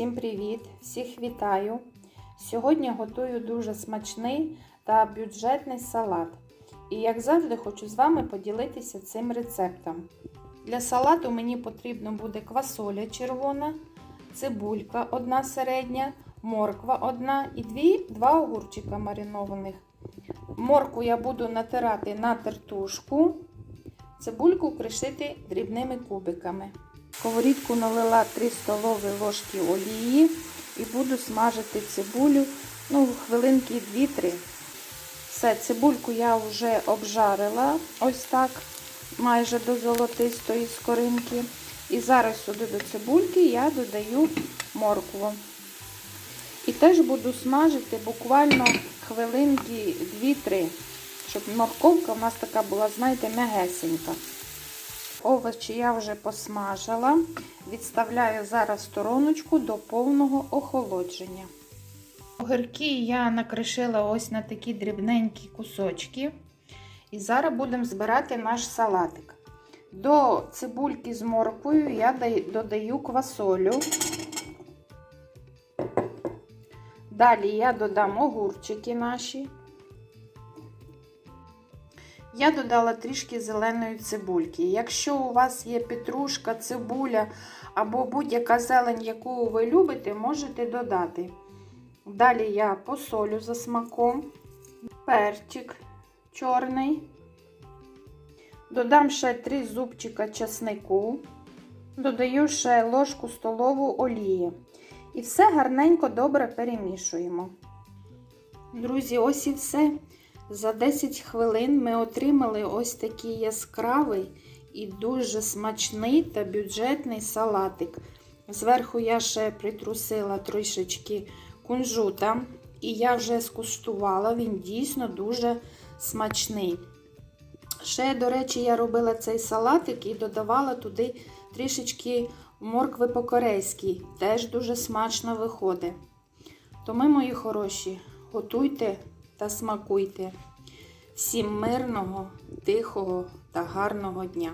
всім привіт! Всіх вітаю! Сьогодні готую дуже смачний та бюджетний салат. І, як завжди, хочу з вами поділитися цим рецептом. Для салату мені потрібно буде квасоля червона, цибулька одна середня, морква одна і дві, два огурчика маринованих. Морку я буду натирати на тертушку, цибульку кришити дрібними кубиками. Сковорідку налила 3 столові ложки олії і буду смажити цибулю ну, хвилинки 2-3. Все, цибульку я вже обжарила ось так, майже до золотистої скоринки. І зараз сюди до цибульки я додаю моркву. І теж буду смажити буквально хвилинки 2-3, щоб морковка у нас така була, знаєте, м'ягесенька. Овочі я вже посмажила. Відставляю зараз стороночку до повного охолодження. Огірки я накришила ось на такі дрібненькі кусочки. І зараз будемо збирати наш салатик. До цибульки з морквою я додаю квасолю. Далі я додам огурчики наші. Я додала трішки зеленої цибульки. Якщо у вас є петрушка, цибуля або будь-яка зелень, яку ви любите, можете додати. Далі я посолю за смаком, перчик чорний. Додам ще 3 зубчика часнику, додаю ще ложку столову олії. І все гарненько добре перемішуємо. Друзі, ось і все. За 10 хвилин ми отримали ось такий яскравий і дуже смачний та бюджетний салатик. Зверху я ще притрусила трішечки кунжута, і я вже скуштувала, він дійсно дуже смачний. Ще, до речі, я робила цей салатик і додавала туди трішечки моркви по-корейськи. Теж дуже смачно виходить. Тому, мої хороші, готуйте та смакуйте. Всім мирного, тихого та гарного дня!